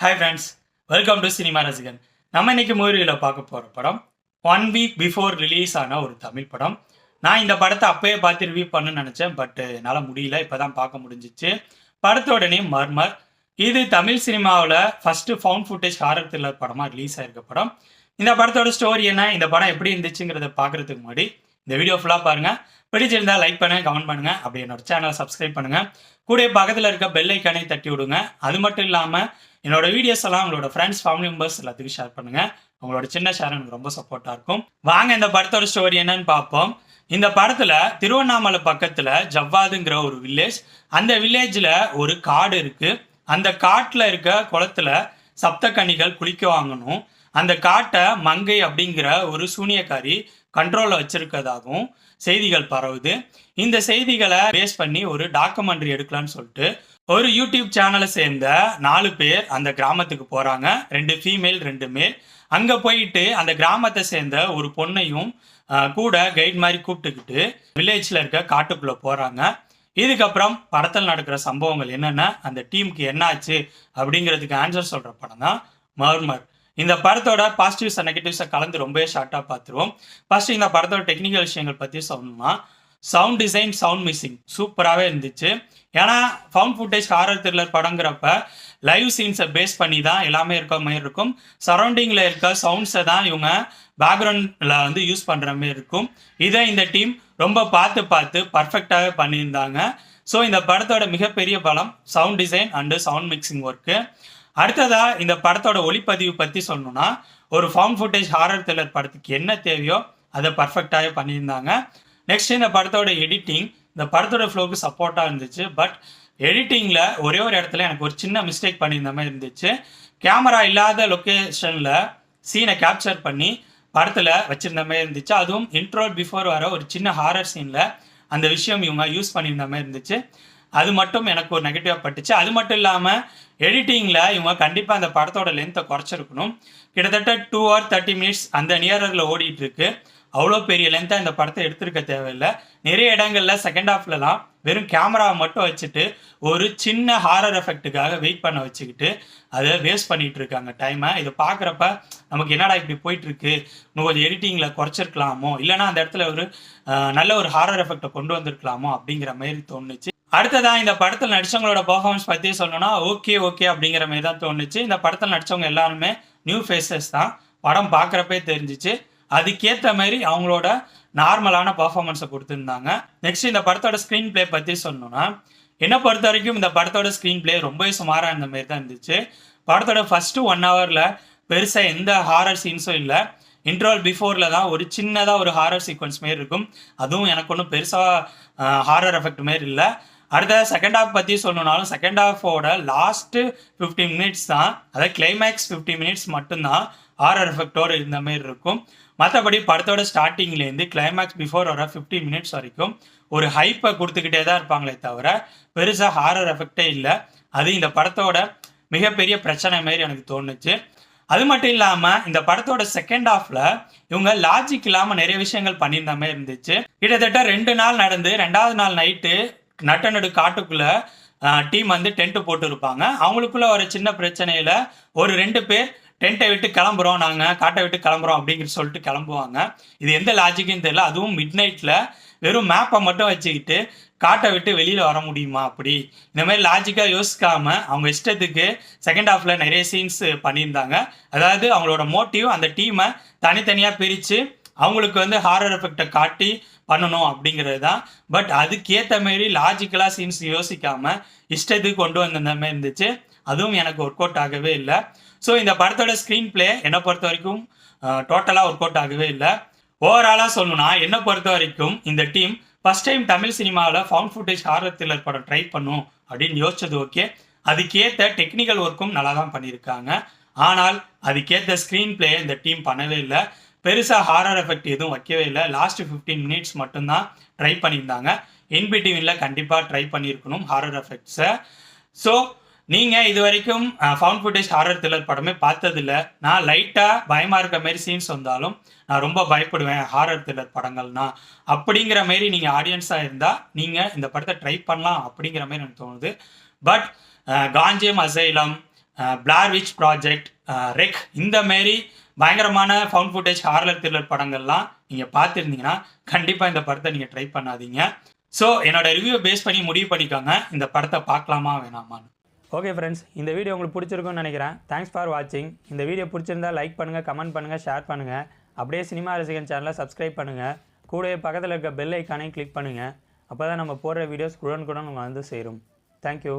Hi friends welcome to cinema ரசிகன் நம்ம இன்னைக்கு மூவியில் பார்க்க போகிற படம் ஒன் வீக் பிஃபோர் ரிலீஸ் ஆன ஒரு தமிழ் படம். நான் இந்த படத்தை அப்பயே பார்த்து ரிவ்யூ பண்ணுன்னு நினச்சேன் பட் என்னால் முடியல. இப்போ தான் பார்க்க முடிஞ்சிச்சு. படத்தோட நேம் மர்மர் இது தமிழ் சினிமாவில் first found footage horror thriller படமாக ரிலீஸ் ஆயிருக்க படம். இந்த படத்தோட ஸ்டோரி என்ன இந்த படம் எப்படி இருந்துச்சுங்கிறத பார்க்குறதுக்கு முன்னாடி இந்த வீடியோ ஃபுல்லாக பாருங்கள் பிடிச்சிருந்தா லைக் பண்ணுங்க கமெண்ட் பண்ணுங்கள் அப்படி என்னோட சேனலை சப்ஸ்கிரைப் பண்ணுங்க. கூட பக்கத்தில் இருக்க பெல் ஐக்கானே தட்டி விடுங்க. அது மட்டும் இல்லாமல் என்னோட வீடியோஸ் எல்லாம் உங்களோட ஃப்ரெண்ட்ஸ் ஃபேமிலி மெம்பர்ஸ் எல்லாத்துக்கும் ஷேர் பண்ணுங்க. உங்களோட சின்ன ஷேர் எனக்கு ரொம்ப சப்போர்ட்டாக இருக்கும். வாங்க இந்த படத்தோட ஸ்டோரி என்னன்னு பார்ப்போம். இந்த படத்தில் திருவண்ணாமலை பக்கத்தில் ஜவ்வாதுங்கிற ஒரு வில்லேஜ் அந்த வில்லேஜில் ஒரு காடு இருக்குது அந்த காட்டில் இருக்க குளத்துல சப்தக்கன்னிகள் குளிக்க வாங்கணும். அந்த காட்டை மங்கை அப்படிங்கிற ஒரு சூனியக்காரி கண்ட்ரோலில் வச்சிருக்கதாகவும் செய்திகள் பரவுது. இந்த செய்திகளை பேஸ் பண்ணி ஒரு டாக்குமெண்ட்ரி எடுக்கலான்னு சொல்லிட்டு ஒரு யூடியூப் சேனலை சேர்ந்த நாலு பேர் அந்த கிராமத்துக்கு போகிறாங்க ரெண்டு ஃபீமேல் ரெண்டு மேல் அங்கே போயிட்டு அந்த கிராமத்தை சேர்ந்த ஒரு பொண்ணையும் கூட கைட் மாதிரி கூப்பிட்டுக்கிட்டு வில்லேஜில் இருக்க காட்டுக்குள்ளே போகிறாங்க இதுக்கப்புறம் படத்தில் நடக்கிற சம்பவங்கள் என்னென்ன அந்த டீமுக்கு என்னாச்சு அப்படிங்கிறதுக்கு ஆன்சர் சொல்கிற படம் தான் மர்மர் இந்த படத்தோட பாசிட்டிவ்ஸ் அண்ட் நெகட்டிவ்ஸை கலந்து ரொம்பவே ஷார்ட்டாக பார்த்துருவோம் ஃபர்ஸ்ட் இந்த படத்தோட டெக்னிக்கல் விஷயங்கள் பற்றி சொல்லணும்னா சவுண்ட் டிசைன் சவுண்ட் மிக்சிங் சூப்பராகவே இருந்துச்சு. ஏன்னா ஃபவுண்ட் ஃபுட்டேஜ் ஹாரர் த்ரில்லர் படங்கிறப்ப லைவ் சீன்ஸை பேஸ் பண்ணி தான் எல்லாமே இருக்க மாதிரி இருக்கும். சரௌண்டிங்கில் இருக்க சவுண்ட்ஸை தான் இவங்க பேக்ரவுண்டில் வந்து யூஸ் பண்ணுற மாதிரி இருக்கும். இதை இந்த டீம் ரொம்ப பார்த்து பார்த்து பர்ஃபெக்டாகவே பண்ணியிருந்தாங்க. ஸோ இந்த படத்தோட மிகப்பெரிய பலம் sound design and sound mixing work அடுத்ததா இந்த படத்தோட ஒளிப்பதிவு பற்றி சொல்லணும்னா ஒரு ஃபவுண்ட் ஃபுட்டேஜ் ஹாரர் த்ரில்லர் படத்துக்கு என்ன தேவையோ அதை பர்ஃபெக்டாகவே பண்ணியிருந்தாங்க. நெக்ஸ்ட் இந்த படத்தோட எடிட்டிங் இந்த படத்தோட ஃப்ளோக்கு சப்போர்ட்டாக இருந்துச்சு. பட் எடிட்டிங்கில் ஒரே ஒரு இடத்துல எனக்கு ஒரு சின்ன மிஸ்டேக் பண்ணியிருந்த மாதிரி இருந்துச்சு. கேமரா இல்லாத லொக்கேஷனில் சீனை கேப்சர் பண்ணி படத்தில் வச்சிருந்த மாதிரி இருந்துச்சு. அதுவும் இன்ட்ரோல் பிஃபோர் வர ஒரு சின்ன ஹாரர் சீனில் அந்த விஷயம் இவங்க யூஸ் பண்ணியிருந்த மாதிரி இருந்துச்சு. அது மட்டும் எனக்கு ஒரு நெகட்டிவாக பட்டுச்சு. அது மட்டும் இல்லாமல் எடிட்டிங்கில் இவங்க கண்டிப்பாக அந்த படத்தோட லென்த்தை குறைச்சிருக்கணும். கிட்டத்தட்ட டூ ஹவர் தேர்ட்டி மினிட்ஸ் அந்த நியரில் ஓடிட்டு இருக்கு. அவ்வளோ பெரிய லென்த்தாக இந்த படத்தை எடுத்திருக்க தேவையில்லை. நிறைய இடங்கள்ல செகண்ட் ஹாஃப்லலாம் வெறும் கேமராவை மட்டும் வச்சுட்டு ஒரு சின்ன ஹாரர் எஃபெக்ட்டுக்காக வெயிட் பண்ண வச்சுக்கிட்டு அதை வேஸ்ட் பண்ணிட்டு இருக்காங்க டைமை இதை பார்க்குறப்ப நமக்கு என்னடா இப்படி போயிட்டு இருக்கு இன்னும் கொஞ்சம் எடிட்டிங்கில் குறைச்சிருக்கலாமோ? இல்லைன்னா அந்த இடத்துல ஒரு நல்ல ஒரு ஹாரர் எஃபெக்டை கொண்டு வந்திருக்கலாமோ? அப்படிங்கிற மாதிரி தோணுச்சு. அடுத்ததா இந்த படத்தில் நடிச்சவங்களோட பர்ஃபார்மன்ஸ் பற்றி சொல்லணும்னா ஓகே ஓகே அப்படிங்கிற மாதிரி தான் தோணுச்சு. இந்த படத்தில் நடிச்சவங்க எல்லாருமே நியூ ஃபேஸஸ் தான். படம் பார்க்குறப்பே தெரிஞ்சிச்சு. அதுக்கேற்ற மாதிரி அவங்களோட நார்மலான பர்ஃபார்மன்ஸை கொடுத்துருந்தாங்க. நெக்ஸ்ட் இந்த படத்தோட ஸ்க்ரீன் ப்ளே பற்றி சொல்லணும்னா என்னை பொறுத்த வரைக்கும் இந்த படத்தோட ஸ்க்ரீன் ப்ளே ரொம்பவே சுமாராக இருந்த மாதிரி தான் இருந்துச்சு. படத்தோட ஃபஸ்ட்டு ஒன் ஹவரில் பெருசாக எந்த ஹாரர் சீன்ஸும் இல்லை. இன்ட்ரோல் பிஃபோரில் தான் ஒரு சின்னதாக ஒரு ஹாரர் சீக்வன்ஸ் மாரி இருக்கும். அதுவும் எனக்கு ஒன்றும் பெருசாக ஹாரர் எஃபெக்ட் மாரி இல்லை. அடுத்த செகண்ட் ஹாஃப் பற்றி சொல்லணும்னாலும் செகண்ட் ஹாஃபோட லாஸ்ட்டு ஃபிஃப்டி மினிட்ஸ் தான் அதாவது கிளைமேக்ஸ் ஃபிஃப்டி மினிட்ஸ் மட்டும்தான் ஆர்ஆர் எஃபெக்டோடு இருந்த மாதிரி இருக்கும். மற்றபடி படத்தோட ஸ்டார்டிங்லேருந்து கிளைமேக்ஸ் பிஃபோர் வர ஃபிஃப்டி மினிட்ஸ் வரைக்கும் ஒரு ஹைப்பை கொடுத்துக்கிட்டே தான் இருப்பாங்களே தவிர பெருசாக ஹாரர் எஃபெக்டே இல்லை. அது இந்த படத்தோட மிகப்பெரிய பிரச்சனை மாதிரி எனக்கு தோணுச்சு. அது மட்டும் இல்லாமல் இந்த படத்தோட செகண்ட் ஹாஃப்ல இவங்க லாஜிக் இல்லாமல் நிறைய விஷயங்கள் பண்ணியிருந்த மாதிரி இருந்துச்சு. கிட்டத்தட்ட ரெண்டு நாள் நடந்து ரெண்டாவது நாள் நைட்டு நட்ட நடு காட்டுக்குள்ள டீம் வந்து டென்ட் போட்டுருப்பாங்க. அவங்களுக்குள்ள ஒரு சின்ன பிரச்சனையில ஒரு ரெண்டு பேர் டென்ட்டை விட்டு கிளம்புறோம் நாங்கள் காட்டை விட்டு கிளம்புறோம் அப்படிங்கிற சொல்லிட்டு கிளம்புவாங்க. இது எந்த லாஜிக்கும் தெரியல. அதுவும் மிட் நைட்டில் வெறும் மேப்பை மட்டும் வச்சுக்கிட்டு காட்டை விட்டு வெளியில் வர முடியுமா அப்படி? இந்த மாதிரி லாஜிக்காக யோசிக்காம அவங்க இஷ்டத்துக்கு செகண்ட் ஹாஃபில் நிறைய சீன்ஸ் பண்ணியிருந்தாங்க. அதாவது அவங்களோட மோட்டிவ் அந்த டீமை தனித்தனியாக பிரித்து அவங்களுக்கு வந்து ஹாரர் எஃபெக்டை காட்டி பண்ணணும் அப்படிங்கிறது தான் பட் அதுக்கேற்ற மாரி லாஜிக்கலாக சீன்ஸ் யோசிக்காமல் இஷ்டத்துக்கு கொண்டு வந்த மாதிரி இருந்துச்சு. அதுவும் எனக்கு ஒர்க் அவுட் ஆகவே இல்லை. ஸோ இந்த படத்தோட ஸ்க்ரீன் ப்ளே என்னை பொறுத்த வரைக்கும் டோட்டலாக ஒர்க் அவுட் ஆகவே இல்லை. ஓவராலாக சொல்லணும்னா என்னை பொறுத்த வரைக்கும் இந்த டீம் ஃபஸ்ட் டைம் தமிழ் சினிமாவில் ஃபவுண்ட் ஃபுட்டேஜ் ஹாரர் த்ரில்லர் படம் ட்ரை பண்ணும் அப்படின்னு யோசிச்சது ஓகே அதுக்கேற்ற டெக்னிக்கல் ஒர்க்கும் நல்லா தான் பண்ணியிருக்காங்க. ஆனால் அதுக்கேற்ற ஸ்க்ரீன் ப்ளே இந்த டீம் பண்ணவே இல்லை. பெருசாக ஹாரர் எஃபெக்ட் எதுவும் வைக்கவே இல்லை. லாஸ்ட் ஃபிஃப்டீன் மினிட்ஸ் மட்டும்தான் ட்ரை பண்ணியிருந்தாங்க. என்பிடிவினில் கண்டிப்பாக ட்ரை பண்ணியிருக்கணும் ஹாரர் எஃபெக்ட்ஸை ஸோ நீங்கள் இது வரைக்கும் ஃபவுண்ட் ஃபுட்டேஜ் ஹாரர் த்ரில்லர் படமே பார்த்ததில்ல. நான் லைட்டாக பயமாக இருக்க மாரி சீன்ஸ் வந்தாலும் நான் ரொம்ப பயப்படுவேன் ஹாரர் த்ரில்லர் படங்கள்னா. அப்படிங்கிற மாரி நீங்கள் ஆடியன்ஸாக இருந்தால் நீங்கள் இந்த படத்தை ட்ரை பண்ணலாம் அப்படிங்கிற மாதிரி எனக்கு தோணுது. But Gonjiam asylum Blair Witch project REC இந்த மாரி பயங்கரமான ஃபவுண்ட் ஃபுட்டேஜ் ஹாரலர் த்ரில்லர் படங்கள்லாம் நீங்கள் பார்த்துருந்தீங்கன்னா கண்டிப்பாக இந்த படத்தை நீங்கள் ட்ரை பண்ணாதீங்க. ஸோ என்னோட ரிவ்யூவை பேஸ் பண்ணி முடிவு பண்ணிக்கோங்க. இந்த படத்தை பார்க்கலாமா வேணாமான்னு. ஓகே ஃப்ரெண்ட்ஸ் இந்த வீடியோ உங்களுக்கு பிடிச்சிருக்குன்னு நினைக்கிறேன். தேங்க்ஸ் ஃபார் வாட்சிங் இந்த வீடியோ பிடிச்சிருந்தா லைக் பண்ணுங்கள் கமெண்ட் பண்ணுங்கள் ஷேர் பண்ணுங்கள் அப்படியே சினிமா ரசிகன் சேனலை சப்ஸ்கிரைப் பண்ணுங்கள் கூடவே பக்கத்தில் இருக்க பெல் ஐக்கானையும் கிளிக் பண்ணுங்கள் அப்போ தான் நம்ம போடுற வீடியோஸ் குடன் குடன் வந்து சேரும். தேங்க்யூ